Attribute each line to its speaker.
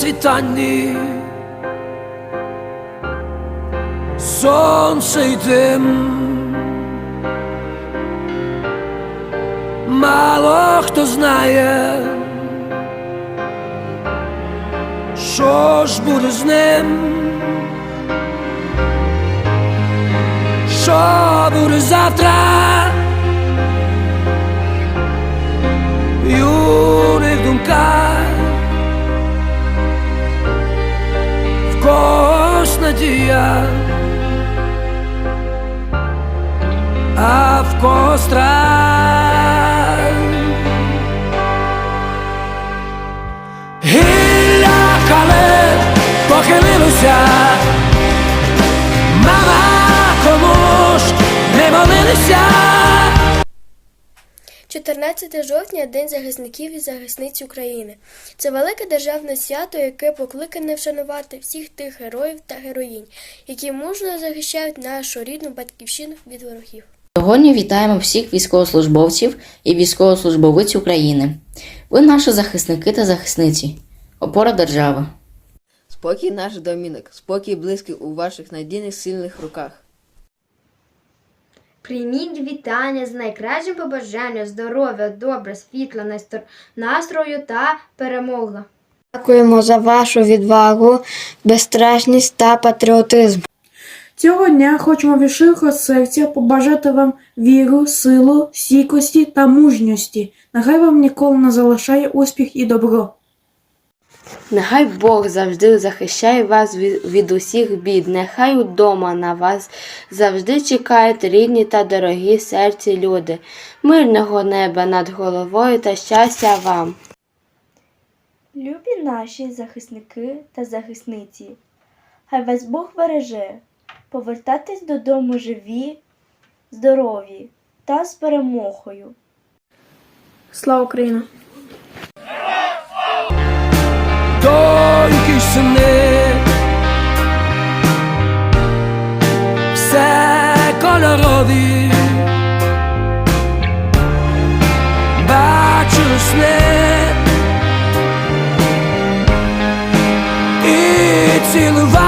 Speaker 1: світанні, сонце й дим. Мало хто знає, що ж буде з ним, що буде завтра. Надія, а в костра. Гілля кале похилилося, мама кому ж не молилися.
Speaker 2: 14 жовтня День захисників і захисниць України. Це велике державне свято, яке покликане вшанувати всіх тих героїв та героїнь, які мужно захищають нашу рідну батьківщину від ворогів.
Speaker 3: Сьогодні вітаємо всіх військовослужбовців і військовослужбовиць України. Ви наші захисники та захисниці, опора держави.
Speaker 4: Спокій наш домінок, спокій близький у ваших надійних сильних руках.
Speaker 5: Прийміть вітання з найкращим побажанням здоров'я, добра, світла, настро- настрою та перемоги.
Speaker 6: Дякуємо за вашу відвагу, безстрашність та патріотизм.
Speaker 7: Цього дня хочемо від щирого серця побажати вам віру, силу, стійкості та мужності. Нехай вам ніколи не залишає успіх і добро.
Speaker 8: Нехай Бог завжди захищає вас від, усіх бід, нехай удома на вас завжди чекають рідні та дорогі серці люди, мирного неба над головою та щастя вам.
Speaker 9: Любі наші захисники та захисниці, хай вас Бог береже, повертайтесь додому живі, здорові та з перемогою.
Speaker 7: Слава Україні!
Speaker 1: Й все кольорові, бачу сни і цілував.